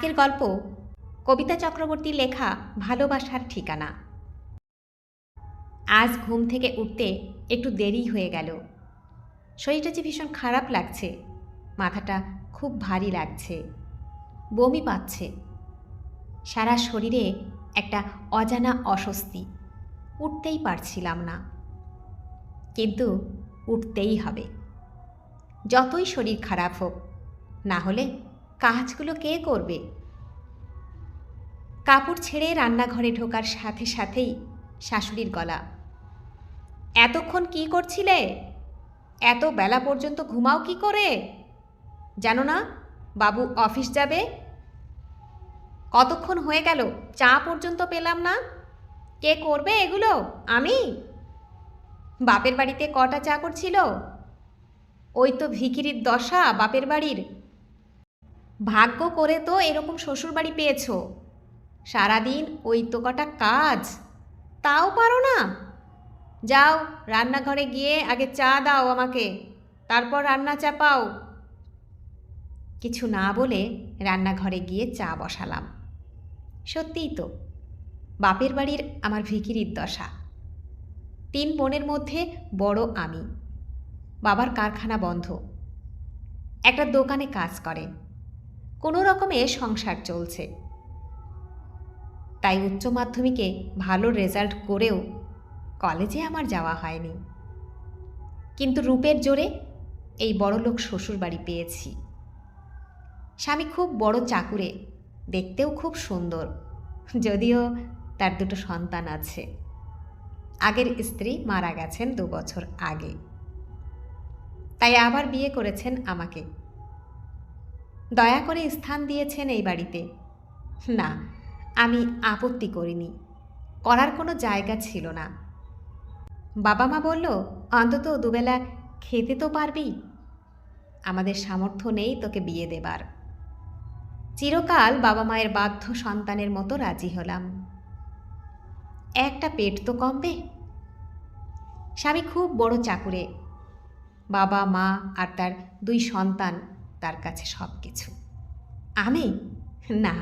আজকের গল্প কবিতা চক্রবর্তীর লেখা ভালোবাসার ঠিকানা। আজ ঘুম থেকে উঠতে একটু দেরি হয়ে গেল। শরীরটা যে ভীষণ খারাপ লাগছে, মাথাটা খুব ভারী লাগছে, বমি পাচ্ছে। সারা শরীরে একটা অজানা অস্বস্তি, উঠতেই পারছিলাম না। কিন্তু উঠতেই হবে। যতই শরীর খারাপ হোক, না হলে কাজগুলো কে করবে? কাপড় ছেড়ে রান্নাঘরে ঢোকার সাথে সাথেই শাশুড়ির গলা। এতক্ষণ কি করছিলে? এত বেলা পর্যন্ত ঘুমাও কি করে? জানো না, বাবু অফিস যাবে। কতক্ষণ হয়ে গেল? চা পর্যন্ত পেলাম না। কে করবে এগুলো? আমি? বাপের বাড়িতে কটা চা করছিল? ওই তো ভিখিরির দশা, বাপের বাড়ির। ভাগ্য করে তো এরকম শ্বশুর বাড়ি পেয়েছ। সারাদিন ওই তো কটা কাজ। তাও পারো না। যাও, রান্নাঘরে গিয়ে আগে চা দাও আমাকে, তারপর রান্না চাপাও। কিছু না বলে রান্নাঘরে গিয়ে চা বসালাম। সত্যিই তো, বাপের বাড়ির আমার ভিকিরির দশা। তিন বোনের মধ্যে বড় আমি। বাবার কারখানা বন্ধ। একটা দোকানে কাজ করে। কোনো রকমে সংসার চলছে। তাই উচ্চ মাধ্যমিকে ভালো রেজাল্ট করেও কলেজে আমার যাওয়া হয়নি। কিন্তু রূপের জোরে এই বড়লোক শ্বশুর বাড়ি পেয়েছি। স্বামী খুব বড় চাকুরে, দেখতেও খুব সুন্দর। যদিও তার দুটো সন্তান আছে। আগের স্ত্রী মারা গেছেন দু বছর আগে। তাই আবার বিয়ে করেছেন আমাকে। দয়া করে স্থান দিয়েছেন এই বাড়িতে। না, আমি আপত্তি করিনি। করার কোনো জায়গা ছিল না। বাবা মা বলল, অন্তত দুবেলা খেতে তো পারবি। আমাদের সামর্থ্য নেই তোকে বিয়ে দেবার। চিরকাল বাবা মায়ের বাধ্য সন্তানের মতো রাজি হলাম। একটা পেট তো কমবে। স্বামী খুব বড় চাকুরে। বাবা মা আর তার দুই সন্তান কাছে সব কিছু আমি? না,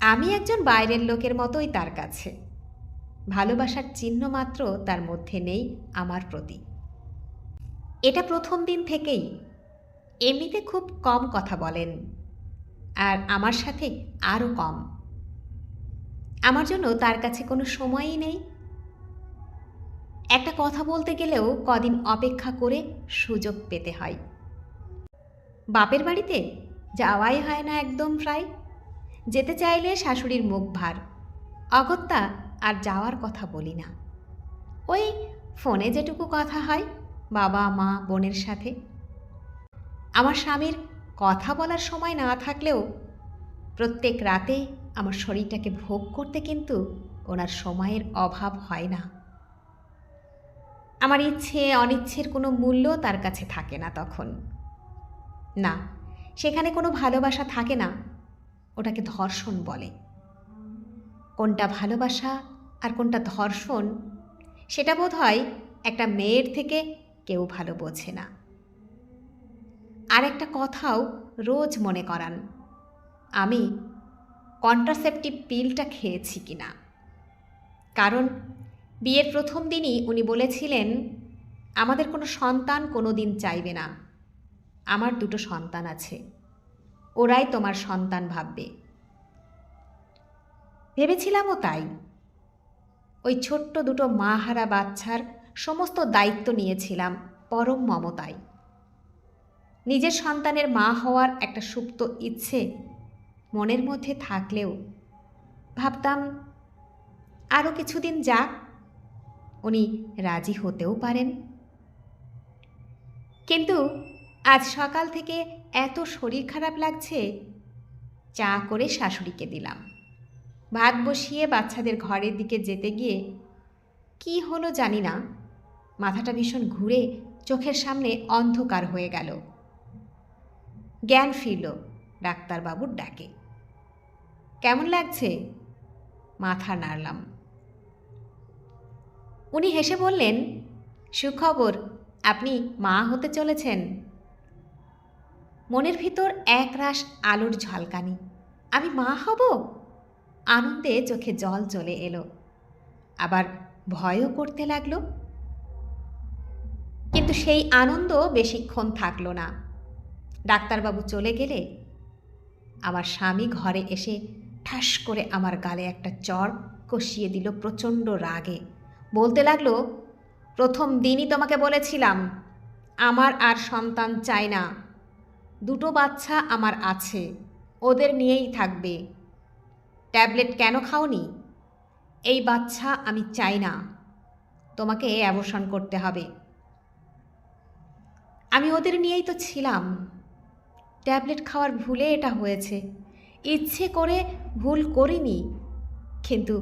আমি একজন বাইরের লোকের মতোই তার কাছে। ভালোবাসার চিহ্ন মাত্র তার মধ্যে নেই আমার প্রতি। এটা প্রথম দিন থেকেই। এমনিতে খুব কম কথা বলেন। আর আমার সাথে আরও কম। আমার জন্য তার কাছে কোনো সময়ই নেই। একটা কথা বলতে গেলেও কদিন অপেক্ষা করে সুযোগ পেতে হয়। বাপের বাড়িতে? যাওয়াই হয় না একদম প্রায়। যেতে চাইলে শাশুড়ির মুখ ভার। অগত্যা আর যাওয়ার কথা বলি না। ওই ফোনে যেটুকু কথা হয়, বাবা, মা, বোনের সাথে। আমার স্বামীর কথা বলার সময় না থাকলেও প্রত্যেক রাতে আমার শরীরটাকে ভোগ করতে কিন্তু ওনার সময়ের অভাব হয় না। আমার ইচ্ছে, অনিচ্ছের কোনো মূল্য তার কাছে থাকে না তখন। না, সেখানে কোনো ভালোবাসা থাকে না, ওটাকে ধর্ষণ বলে। কোনটা ভালোবাসা আর কোনটা ধর্ষণ, সেটা বোধ হয় একটা মেয়ের থেকে কেউ ভালো বোঝে না। আর একটা কথাও রোজ মনে করান, আমি কন্ট্রাসেপটিভ পিলটা খেয়েছি কি না? কারণ বিয়ের প্রথম দিনই উনি বলেছিলেন, আমাদের কোনো সন্তান কোনো দিন চাইবে না। আমার দুটো সন্তান আছে। ওরাই তোমার সন্তান ভাববে। ভেবেছিলামও তাই। ওই ছোট্ট দুটো মাহারা বাচ্চার সমস্ত দায়িত্ব নিয়েছিলাম পরম মমতায়। নিজের সন্তানের মা হওয়ার একটা সুপ্ত ইচ্ছে মনের মধ্যে থাকলেও ভাবতাম আরও কিছুদিন যাক, উনি রাজি হতেও পারেন। কিন্তু আজ সকাল থেকে এত শরীর খারাপ লাগছে, চা করে শাশুড়িকে দিলাম। ভাত বসিয়ে বাচ্চাদের ঘরের দিকে যেতে গিয়ে কি হলো জানি না, মাথাটা ভীষণ ঘুরে চোখের সামনে অন্ধকার হয়ে গেল। জ্ঞান ফিরল ডাক্তারবাবুর ডাকে। কেমন লাগছে? মাথা নাড়লাম। উনি হেসে বললেন, সুখবর, আপনি মা হতে চলেছেন। মনের ভিতর একরাশ আলোর ঝলকানি। আমি মা হব? আনন্দে চোখে জল চলে এলো। আবার ভয়ও করতে লাগল। কিন্তু সেই আনন্দ বেশিক্ষণ থাকল না। ডাক্তারবাবু চলে গেলে আমার স্বামী ঘরে এসে ঠাস করে আমার গালে একটা চর কষিয়ে দিল প্রচণ্ড রাগে। বলতে লাগল, প্রথম দিনই তোমাকে বলেছিলাম, আমার আর সন্তান চাই না। দুটো বাচ্চা আমার আছে, ওদের নিয়েই থাকবে। ট্যাবলেট কেন খাওনি? এই বাচ্চা আমি চাই না। তোমাকে অ্যাবর্ষণ করতে হবে। আমি ওদের নিয়েই তো ছিলাম। ট্যাবলেট খাওয়ার ভুলে এটা হয়েছে। ইচ্ছে করে ভুল করিনি, কিন্তু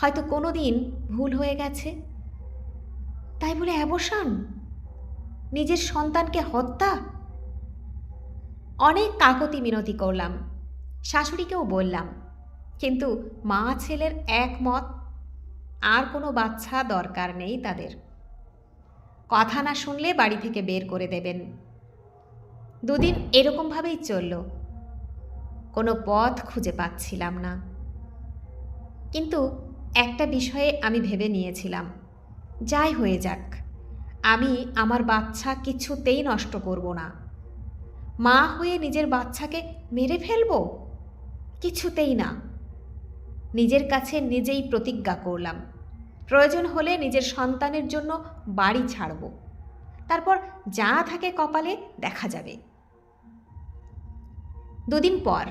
হয়তো কোনো দিন ভুল হয়ে গেছে। তাই বলে অ্যাবর্ষণ নিজের সন্তানকে হত্যা? অনেক কাকতি মিনতি করলাম। শাশুড়িকেও বললাম, কিন্তু মা ছেলের একমত, আর কোনো বাচ্চা দরকার নেই তাদের। কথা না শুনলে বাড়ি থেকে বের করে দেবেন। দুদিন এরকমভাবেই চলল। কোনো পথ খুঁজে পাচ্ছিলাম না। কিন্তু একটা বিষয়ে আমি ভেবে নিয়েছিলাম, যাই হয়ে যাক, আমি আমার বাচ্চা কিছুতেই নষ্ট করব না। মা হয়ে নিজের বাচ্চাকে মেরে ফেলব? কিছুতেই না। নিজের কাছে নিজেই প্রতিজ্ঞা করলাম। প্রয়োজন হলে নিজের সন্তানের জন্য বাড়ি ছাড়ব। তারপর যা থাকে কপালে দেখা যাবে। দুদিন পর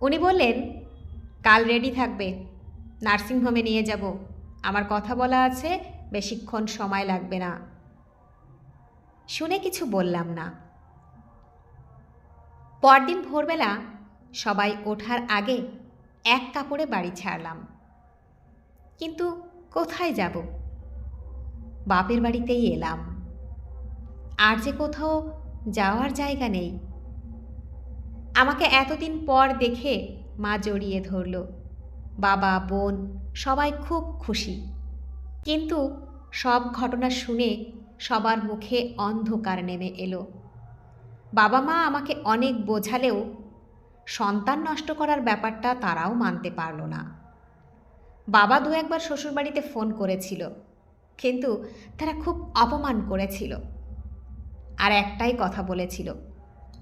উনি বললেন, কাল রেডি থাকবে। নার্সিংহোমে নিয়ে যাব। আমার কথা বলা আছে, বেশিক্ষণ সময় লাগবে না। শুনে কিছু বললাম না। পরদিন ভোরবেলা সবাই ওঠার আগে এক কাপড়ে বাড়ি ছাড়লাম। কিন্তু কোথায় যাব? বাপের বাড়িতেই এলাম। আর যে কোথাও যাওয়ার জায়গা নেই। আমাকে এতদিন পর দেখে মা জড়িয়ে ধরল। বাবা, বোন সবাই খুব খুশি। কিন্তু সব ঘটনা শুনে সবার মুখে অন্ধকার নেমে এলো। বাবা মা আমাকে অনেক বোঝালেও সন্তান নষ্ট করার ব্যাপারটা তারাও মানতে পারল না। বাবা দু একবার শ্বশুরবাড়িতে ফোন করেছিল, কিন্তু তারা খুব অপমান করেছিল। আর একটাই কথা বলেছিল,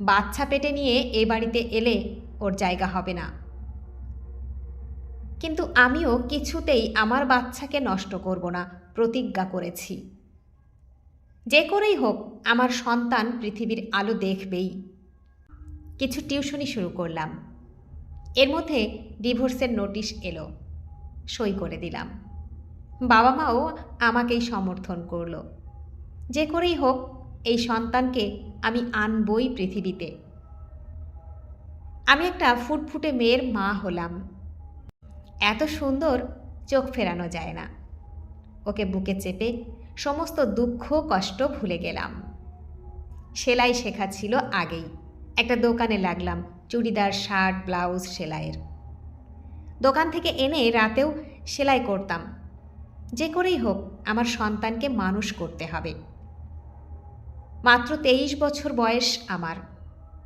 বাচ্চা পেটে নিয়ে এ বাড়িতে এলে ওর জায়গা হবে না। কিন্তু আমিও কিছুতেই আমার বাচ্চাকে নষ্ট করব না, প্রতিজ্ঞা করেছি। যে করেই হোক, আমার সন্তান পৃথিবীর আলো দেখবেই। কিছু টিউশনি শুরু করলাম। এর মধ্যে ডিভোর্সের নোটিশ এলো। সই করে দিলাম। বাবা মাও আমাকেই সমর্থন করল। যে করেই হোক, এই সন্তানকে আমি আনবই পৃথিবীতে। আমি একটা ফুটফুটে মেয়ের মা হলাম। এত সুন্দর চোখ ফেরানো যায় না। ওকে বুকে চেপে সমস্ত দুঃখ, কষ্ট ভুলে গেলাম। সেলাই শেখা ছিল আগেই। একটা দোকানে লাগলাম, চুড়িদার, শার্ট, ব্লাউজ, সেলাইয়ের। দোকান থেকে এনে রাতেও সেলাই করতাম। যে করেই হোক, আমার সন্তানকে মানুষ করতে হবে। মাত্র তেইশ বছর বয়স আমার।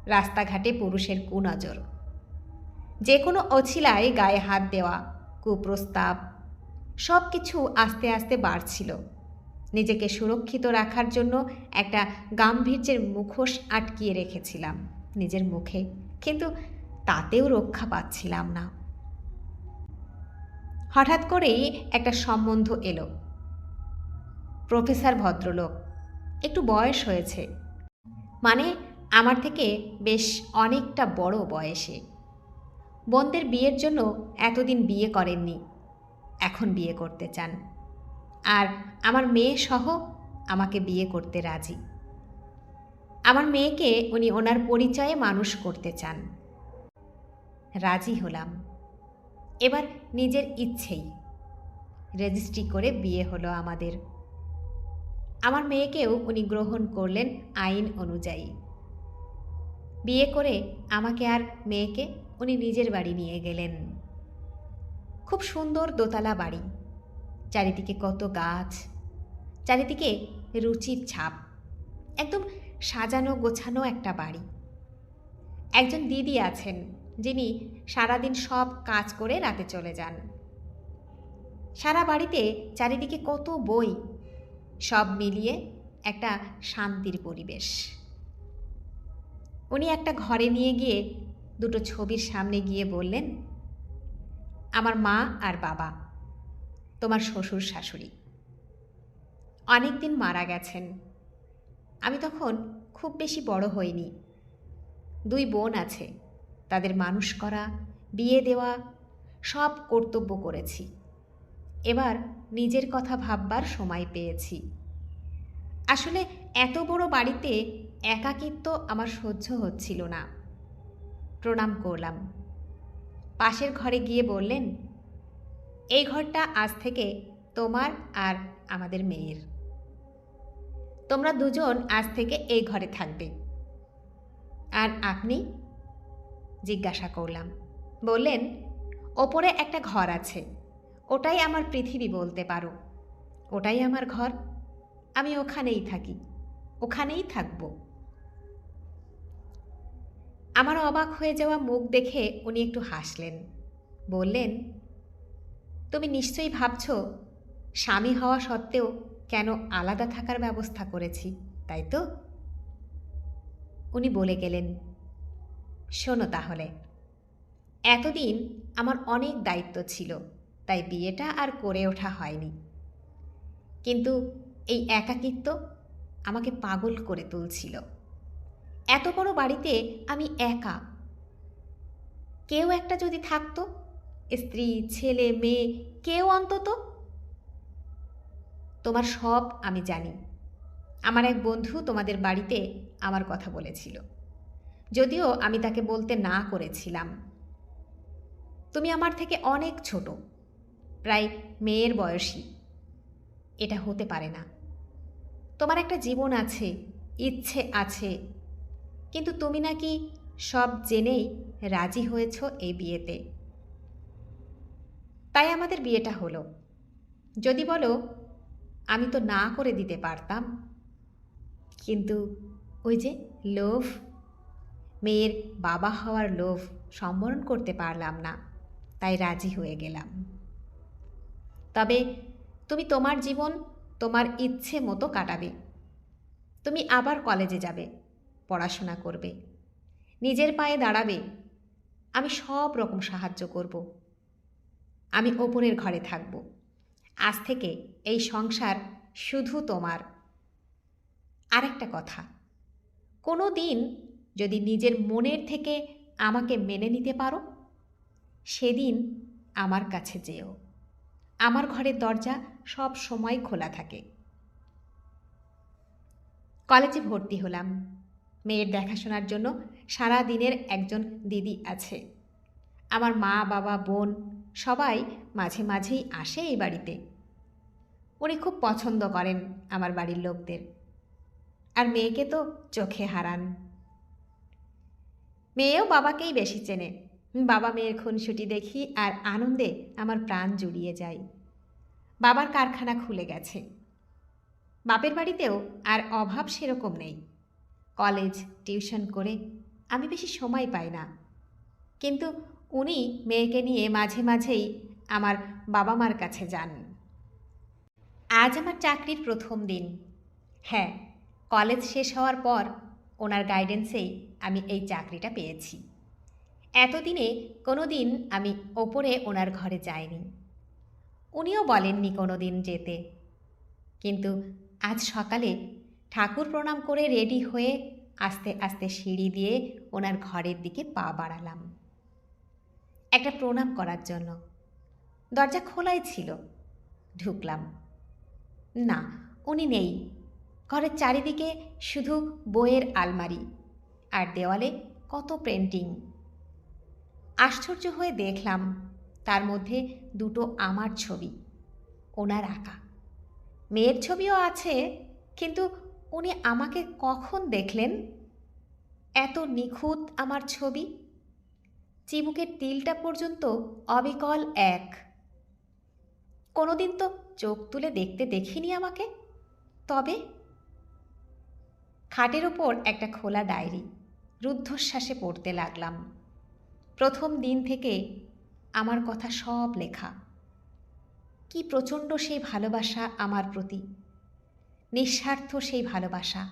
রাস্তাঘাটে পুরুষের কুনজর। যে কোনো অছিলায় গায়ে হাত দেওয়া, কুপ্রস্তাব সব কিছু আস্তে আস্তে বাড়ছিল। নিজেকে সুরক্ষিত রাখার জন্য একটা গাম্ভীর্যের মুখোশ আটকিয়ে রেখেছিলাম নিজের মুখে। কিন্তু তাতেও রক্ষা পাচ্ছিলাম না। হঠাৎ করেই একটা সম্বন্ধ এলো। প্রফেসর ভদ্রলোক, একটু বয়স হয়েছে। মানে আমার থেকে বেশ অনেকটা বড় বয়সে। বোনদের বিয়ের জন্য এতদিন বিয়ে করেননি। এখন বিয়ে করতে চান। আর আমার মেয়ে সহ আমাকে বিয়ে করতে রাজি। আমার মেয়েকে উনি ওনার পরিচয়ে মানুষ করতে চান। রাজি হলাম। এবার নিজের ইচ্ছেই রেজিস্ট্রি করে বিয়ে হলো আমাদের। আমার মেয়েকেও উনি গ্রহণ করলেন আইন অনুযায়ী। বিয়ে করে আমাকে আর মেয়েকে উনি নিজের বাড়ি নিয়ে গেলেন। খুব সুন্দর দোতলা বাড়ি। চারিদিকে কত গাছ, চারিদিকে রুচির ছাপ, একদম সাজানো গোছানো একটা বাড়ি। একজন দিদি আছেন যিনি সারাদিন সব কাজ করে রাতে চলে যান। সারা বাড়িতে চারিদিকে কত বই, সব মিলিয়ে একটা শান্তির পরিবেশ। উনি একটা ঘরে নিয়ে গিয়ে দুটো ছবির সামনে গিয়ে বললেন, আমার মা আর বাবা। তোমার শ্বশুর শাশুড়ি। অনেক দিন মারা গেছেন। আমি তখন খুব বেশি বড় হইনি। দুই বোন আছে, তাদের মানুষ করা, বিয়ে দেওয়া, সব কর্তব্য করেছি। এবার নিজের কথা ভাববার সময় পেয়েছি। আসলে এত বড় বাড়িতে একাকিত্ব আমার সহ্য হচ্ছিল না। প্রণাম করলাম। পাশের ঘরে গিয়ে বললেন এই ঘরটা আজ থেকে তোমার আর আমাদের মেয়ের। তোমরা দুজন আজ থেকে এই ঘরে থাকবে। আর আপনি? জিজ্ঞাসা করলাম। বললেন, ওপরে একটা ঘর আছে। ওটাই আমার পৃথিবী বলতে পারো। ওটাই আমার ঘর। আমি ওখানেই থাকি। ওখানেই থাকব। আমার অবাক হয়ে যাওয়া মুখ দেখে উনি একটু হাসলেন। বললেন তুমি নিশ্চয়ই ভাবছ, স্বামী হওয়া সত্ত্বেও কেন আলাদা থাকার ব্যবস্থা করেছি, তাই তো? উনি বলে গেলেন, শোনো তাহলে, এতদিন আমার অনেক দায়িত্ব ছিল, তাই বিয়েটা আর করে ওঠা হয়নি। কিন্তু এই একাকিত্ব আমাকে পাগল করে তুলছিল। এত বড় বাড়িতে আমি একা, কেউ একটা যদি থাকতো স্ত্রী, ছেলে, মেয়ে, কেউ অন্তত? তোমার সব আমি জানি। আমার এক বন্ধু তোমাদের বাড়িতে আমার কথা বলেছিল। যদিও আমি তাকে বলতে না করেছিলাম। তুমি আমার থেকে অনেক ছোট, প্রায় মেয়ের বয়সী। এটা হতে পারে না। তোমার একটা জীবন আছে, ইচ্ছে আছে। কিন্তু তুমি নাকি সব জেনেই রাজি হয়েছ এই বিয়েতে। তাই আমাদের বিয়েটা হলো। যদি বলো, আমি তো না করে দিতে পারতাম। কিন্তু ওই যে লোভ, মেয়ের বাবা হওয়ার লোভ সম্বরণ করতে পারলাম না, তাই রাজি হয়ে গেলাম। তবে তুমি তোমার জীবন, তোমার ইচ্ছে মতো কাটাবে। তুমি আবার কলেজে যাবে, পড়াশোনা করবে, নিজের পায়ে দাঁড়াবে। আমি সব রকম সাহায্য করব। আমি ওপরের ঘরে থাকব। আজ থেকে এই সংসার শুধু তোমার। আরেকটা কথা, কোনো দিন যদি নিজের মনের থেকে আমাকে মেনে নিতে পারো, সেদিন আমার কাছে যেও। আমার ঘরের দরজা সব সময় খোলা থাকে। কলেজে ভর্তি হলাম। মেয়ের দেখাশোনার জন্য সারা দিনের একজন দিদি আছে। আমার মা, বাবা, বোন সবাই মাঝে মাঝেই আসে এই বাড়িতে। উনি খুব পছন্দ করেন আমার বাড়ির লোকদের। আর মেয়েকে তো চোখে হারান। মেয়েও বাবাকেই বেশি চেনে। বাবা মেয়ের খুনসুটি দেখি আর আনন্দে আমার প্রাণ জুড়িয়ে যায়। বাবার কারখানা খুলে গেছে। বাপের বাড়িতেও আর অভাব সেরকম নেই। কলেজ, টিউশন করে আমি বেশি সময় পাই না। কিন্তু উনি মেয়েকে নিয়ে মাঝে মাঝেই আমার বাবা মার কাছে যান। আজ আমার চাকরির প্রথম দিন। হ্যাঁ কলেজ শেষ হওয়ার পর ওনার গাইডেন্সেই আমি এই চাকরিটা পেয়েছি। এতদিনে কোনো দিন আমি ওপরে ওনার ঘরে যাইনি। উনিও বলেননি কোনো দিন যেতে। কিন্তু আজ সকালে ঠাকুর প্রণাম করে রেডি হয়ে আস্তে আস্তে সিঁড়ি দিয়ে ওনার ঘরের দিকে পা বাড়ালাম। একটা প্রণাম করার জন্য। দরজা খোলাই ছিল। ঢুকলাম। না, উনি নেই। ঘরের চারিদিকে শুধু বইয়ের আলমারি আর দেওয়ালে কত পেন্টিং। আশ্চর্য হয়ে দেখলাম, তার মধ্যে দুটো আমার ছবি, ওনার আঁকা। মেয়ের ছবিও আছে, কিন্তু উনি আমাকে কখন দেখলেন? এত নিখুঁত আমার ছবি? চিবুকের তিলটা পর্যন্ত অবিকল এক। কোনোদিন তো চোখ তুলে দেখতে দেখিনি আমাকে। তবে খাটের ওপর একটা খোলা ডায়েরি রুদ্ধশ্বাসে পড়তে লাগলাম। প্রথম দিন থেকে আমার কথা সব লেখা। কি প্রচণ্ড সেই ভালোবাসা আমার প্রতি। নিঃস্বার্থ সেই ভালোবাসা।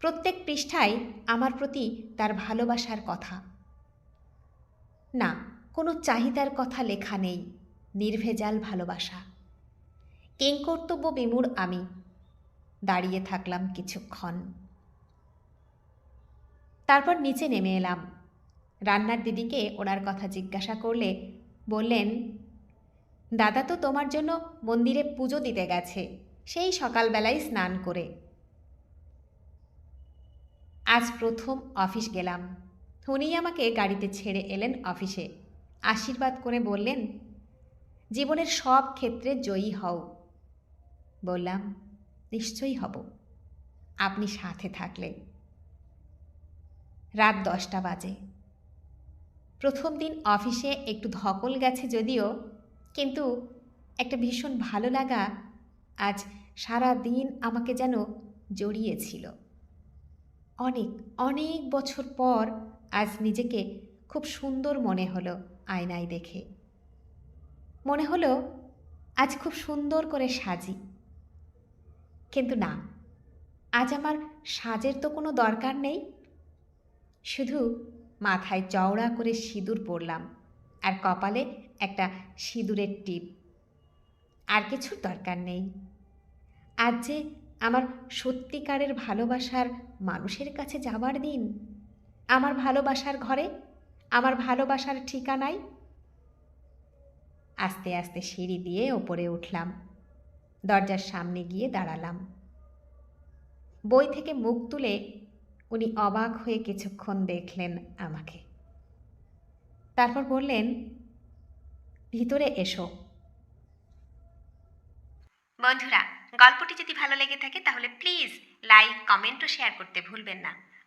প্রত্যেক পৃষ্ঠায় আমার প্রতি তার ভালোবাসার কথা। না, কোনো চাহিদার কথা লেখা নেই, নির্ভেজাল ভালোবাসা। কিংকর্তব্য বিমূর আমি, দাঁড়িয়ে থাকলাম কিছুক্ষণ। তারপর নিচে নেমে এলাম। রান্নার দিদিকে ওনার কথা জিজ্ঞাসা করলে বললেন, দাদা তো তোমার জন্য মন্দিরে পুজো দিতে গেছে, সেই সকালবেলায় স্নান করে। আজ প্রথম অফিস গেলাম। উনি আমাকে গাড়িতে ছেড়ে এলেন অফিসে। আশীর্বাদ করে বললেন, জীবনের সব ক্ষেত্রে জয়ী হও। বললাম, নিশ্চয়ই হব। আপনি সাথে থাকলে রাত দশটা বাজে। প্রথম দিন অফিসে একটু ধকল গেছে যদিও, কিন্তু একটা ভীষণ ভালো লাগা আজ সারা দিন আমাকে যেন জড়িয়েছিল অনেক অনেক বছর পর আজ নিজেকে খুব সুন্দর মনে হলো আয়নায় দেখে। মনে হলো আজ খুব সুন্দর করে সাজি। কিন্তু না, আজ আমার সাজের তো কোনো দরকার নেই। শুধু মাথায় চওড়া করে সিঁদুর পরলাম আর কপালে একটা সিঁদুরের টিপ। আর কিছুর দরকার নেই। আজ যে আমার সত্যিকারের ভালোবাসার মানুষের কাছে যাবার দিন আমার ভালোবাসার ঘরে, আমার ভালোবাসার ঠিকানায়? আস্তে আস্তে সিঁড়ি দিয়ে ওপরে উঠলাম। দরজার সামনে গিয়ে দাঁড়ালাম। বই থেকে মুখ তুলে উনি অবাক হয়ে কিছুক্ষণ দেখলেন আমাকে। তারপর বললেন, ভিতরে এসো। বন্ধুরা, গল্পটি যদি ভালো লেগে থাকে তাহলে প্লিজ লাইক, কমেন্ট ও শেয়ার করতে ভুলবেন না।